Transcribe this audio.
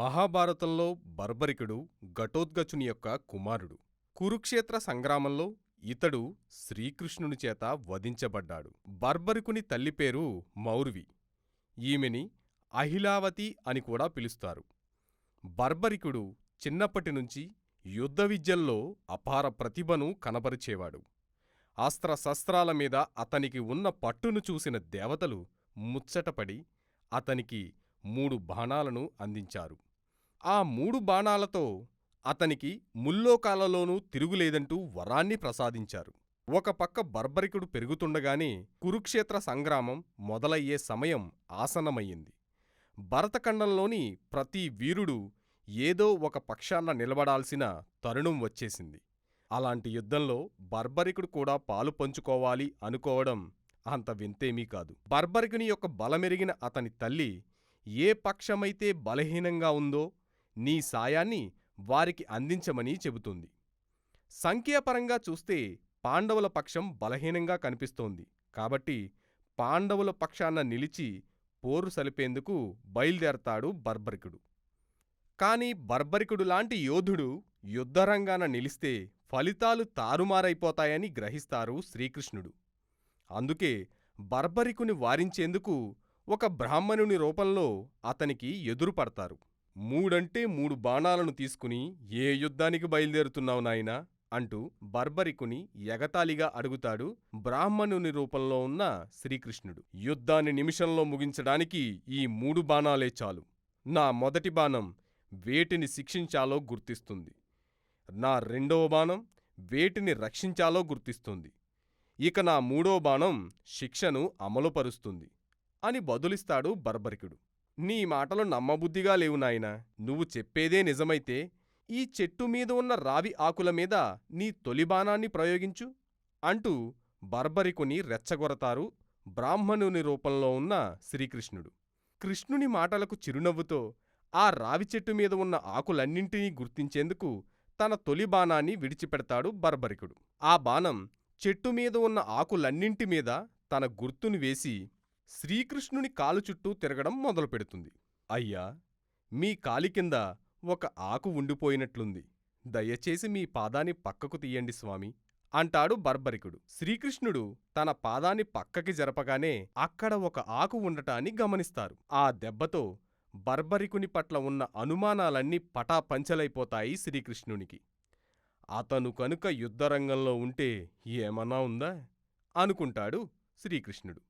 మహాభారతంలో బర్బరికుడు ఘటోత్కచుని యొక్క కుమారుడు. కురుక్షేత్ర సంగ్రామంలో ఇతడు శ్రీకృష్ణుని చేత వధించబడ్డాడు. బర్బరికుని తల్లి పేరు మౌర్వి. ఈమెని అహిలావతి అని కూడా పిలుస్తారు. బర్బరికుడు చిన్నప్పటినుంచి యుద్ధ విద్యల్లో అపార ప్రతిభను కనబరిచేవాడు. అస్త్రశస్త్రాల మీద అతనికి ఉన్న పట్టును చూసిన దేవతలు ముచ్చటపడి అతనికి మూడు బాణాలను అందించారు. ఆ మూడు బాణాలతో అతనికి ముల్లోకాలలోనూ తిరుగులేదంటూ వరాన్ని ప్రసాదించారు. ఒక పక్క బర్బరికుడు పెరుగుతుండగానే కురుక్షేత్ర సంగ్రామం మొదలయ్యే సమయం ఆసనమయ్యింది భరతఖండంలోని ప్రతి వీరుడు ఏదో ఒక పక్షాన నిలబడాల్సిన తరుణం వచ్చేసింది. అలాంటి యుద్ధంలో బర్బరికుడు కూడా పాలు పంచుకోవాలి అనుకోవడం అంత వింతేమీ కాదు. బర్బరికుని యొక్క బలమెరిగిన అతని తల్లి ఏ పక్షమైతే బలహీనంగా ఉందో నీ సాయాన్ని వారికి అందించమని చెబుతుంది. సంఖ్యాపరంగా చూస్తే పాండవుల పక్షం బలహీనంగా కనిపిస్తోంది. కాబట్టి పాండవుల పక్షాన నిలిచి పోరు సలిపేందుకు బయలుదేరతాడు బర్బరికుడు. కాని బర్బరికుడు లాంటి యోధుడు యుద్ధరంగాన నిలిస్తే ఫలితాలు తారుమారైపోతాయని గ్రహిస్తారు శ్రీకృష్ణుడు. అందుకే బర్బరికుని వారించేందుకు ఒక బ్రాహ్మణుని రూపంలో అతనికి ఎదురుపడతారు. మూడంటే మూడు బాణాలను తీసుకుని ఏ యుద్ధానికి బయలుదేరుతున్నావు నాయనా? అంటూ బర్బరికుని ఎగతాళిగా అడుగుతాడు బ్రాహ్మణుని రూపంలో ఉన్న శ్రీకృష్ణుడు. యుద్ధాన్ని నిమిషంలో ముగించడానికి ఈ మూడు బాణాలే చాలు. నా మొదటి బాణం వేటిని శిక్షించాలో గుర్తిస్తుంది. నా రెండవ బాణం వేటిని రక్షించాలో గుర్తిస్తుంది. ఇక నా మూడో బాణం శిక్షను అమలుపరుస్తుంది అని బదులిస్తాడు బర్బరికుడు. నీ మాటలు నమ్మబుద్ధిగా లేవు నాయనా. నువ్వు చెప్పేదే నిజమైతే ఈ చెట్టు మీద ఉన్న రావి ఆకుల మీద నీ తొలి బాణాన్ని ప్రయోగించు అంటూ బర్బరికుని రెచ్చగొరతారు బ్రాహ్మణుని రూపంలో ఉన్న శ్రీకృష్ణుడు. కృష్ణుని మాటలకు చిరునవ్వుతో ఆ రావి చెట్టు మీద ఉన్న ఆకులన్నింటినీ గుర్తించేందుకు తన తొలి బాణాన్ని విడిచిపెడతాడు బర్బరికుడు. ఆ బాణం చెట్టు మీద ఉన్న ఆకులన్నింటి మీద తన గుర్తును వేసి శ్రీకృష్ణుని కాలు చుట్టూ తిరగడం మొదలుపెడుతుంది. అయ్యా మీ కాలి కింద ఒక ఆకు ఉండిపోయినట్లుంది. దయచేసి మీ పాదాన్ని పక్కకు తీయండి స్వామి అంటాడు బర్బరికుడు. శ్రీకృష్ణుడు తన పాదాన్ని పక్కకి జరపగానే అక్కడ ఒక ఆకు ఉండటాన్ని గమనిస్తారు. ఆ దెబ్బతో బర్బరికుని పట్ల ఉన్న అనుమానాలన్నీ పటాపంచలైపోతాయి శ్రీకృష్ణునికి. అతను కనుక యుద్ధరంగంలో ఉంటే ఏమన్నా ఉందా? అనుకుంటాడు శ్రీకృష్ణుడు.